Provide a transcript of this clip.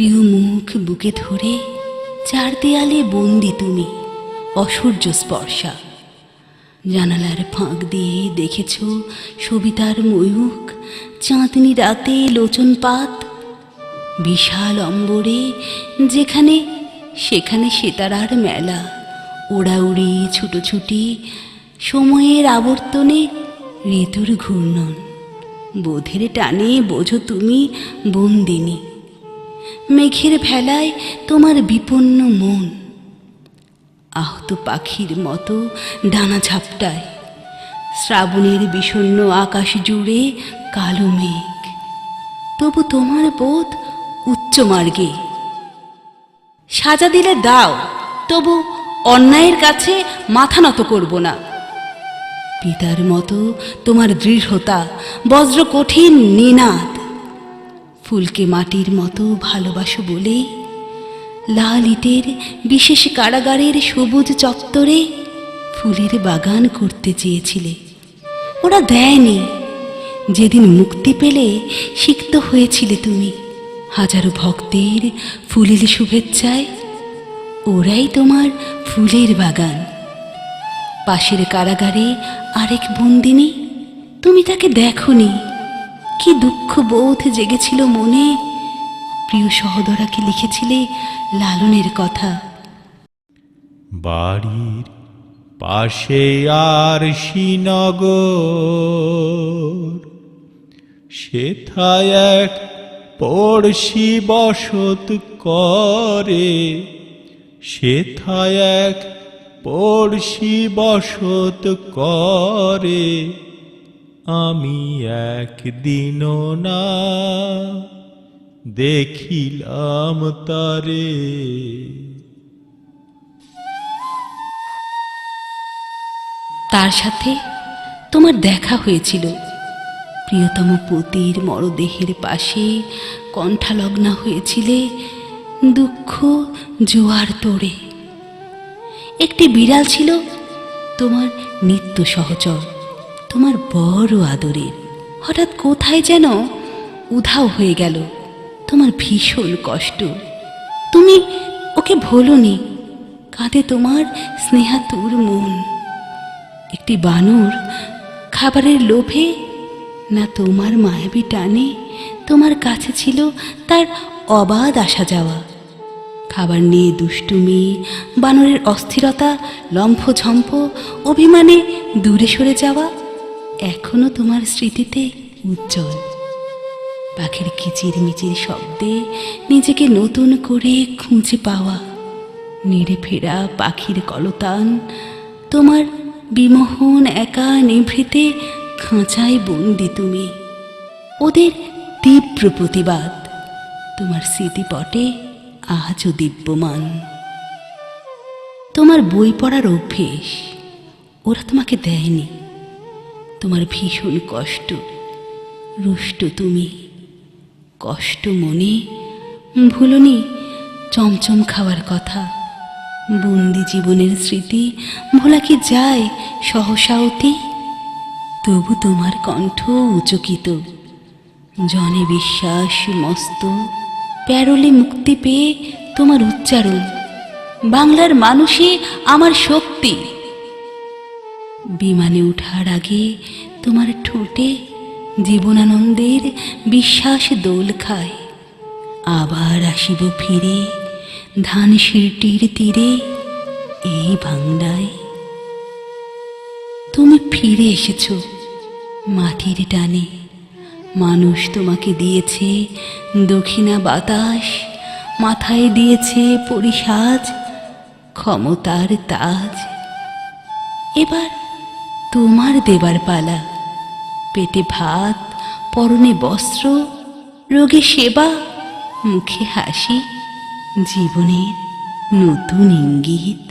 প্রিয় মুখ বুকে ধরে, চার দেয়ালে বন্দি তুমি, অসূর্য স্পর্শা। জানালার ফাঁক দিয়ে দেখেছ সবিতার ময়ূক চাঁদনি রাতে লোচন পাত বিশাল অম্বরে যেখানে, সেখানে সেতারার মেলা, ওড়াউড়ি ছুটোছুটি, সময়ের আবর্তনে ঋতুর ঘূর্ণন। বোধের টানে বোঝো তুমি বন্দিনী। মেঘের ভেলায় তোমার বিপন্ন মন। আহত পাখির মতো ডানা ঝাপটায়, শ্রাবণের বিষণ্ণ আকাশ জুড়ে কালো মেঘ। তবু তোমার বোধ উচ্চ মার্গে। সাজা দিলে দাও, তবু অন্যায়ের কাছে মাথা নত করব না। পিতার মতো তোমার দৃঢ়তা, বজ্র কঠিন নিনাদ ফুলকে মাটির মতো ভালোবাসো বলে লাল ইটের বিশেষ কারাগারের সবুজ চত্বরে ফুলের বাগান করতে চেয়েছিলে। ওরা দেয়নি। যেদিন মুক্তি পেলে সিক্ত হয়েছিলে তুমি। হাজারো ভক্তের ফুলের শুভেচ্ছায় ওরাই তোমার ফুলের বাগান। পাশের কারাগারে আরেক বন্দিনী, তুমি তাকে দেখনি। কি দুঃখ বোধ জেগেছিল মনে? প্রিয় সহদরাকে লিখেছিলে লালনের কথা। বাড়ির পাশে আর শ্রীনগর, সেথায় এক পড়শি বসত করে, সেথায় এক পড়শি বসত করে। আমি একদিনও না দেখিলাম তারে। তার সাথে তোমার দেখা হয়েছিল। প্রিয়তম পতির মরদেহের পাশে কণ্ঠালগ্না হয়েছিলে দুঃখ জোয়ার তোড়ে। একটি বিড়াল ছিল তোমার নিত্য সহচর। তোমার বড় আদরের। হঠাৎ কোথায় যেন উধাও হয়ে গেল। তোমার ভীষণ কষ্ট। তুমি ওকে ভোলনি। কাঁধে তোমার স্নেহাতুর মন। একটি বানর খাবারের লোভে না তোমার মায়াবী টানে, তোমার কাছে ছিল তার অবাধ আসা যাওয়া। খাবার নিয়ে দুষ্টুমি বানরের অস্থিরতা, লম্ফঝম্প, অভিমানে দূরে সরে যাওয়া এখনও তোমার স্মৃতিতে উজ্জ্বল। পাখির কিচির মিচির শব্দে নিজেকে নতুন করে খুঁজে পাওয়া, নেড়ে ফেরা পাখির কলতান, তোমার বিমোহন একা নিভৃতে খাঁচায় বন্দি তুমি। ওদের তীব্র প্রতিবাদ, তোমার স্মৃতিপটে আজও দিব্যমান তোমার বই পড়ার অভ্যেস, ওরা তোমাকে দেয়নি। তোমার ভীষণ কষ্ট। রুষ্ট তুমি। কষ্ট মনে, ভুলনি চমচম খাওয়ার কথা। বন্দি জীবনের স্মৃতি ভোলা কি যায় সহসা অতি? তবু তোমার কণ্ঠ উচকিত। জনে বিশ্বাস মস্ত, প্যারোলে মুক্তি পেয়ে তোমার উচ্চারণ। বাংলার মানুষে আমার শক্তি। বিমানে ওঠার আগে তোমার ঠোঁটে জীবনানন্দের বিশ্বাস দোল খায়। আবার আসিব ফিরে ধান শিরটির তীরে এই বাংলায় তুমি ফিরে এসেছ মাটির টানে। মানুষ তোমাকে দিয়েছে দক্ষিণা বাতাস, মাথায় দিয়েছে পরিসাজ, ক্ষমতার তাজ। এবার তোমার দেবার পালা। পেটে ভাত পরনে বস্ত্র রোগে সেবা মুখে হাসি জীবনের নতুন ইঙ্গিত।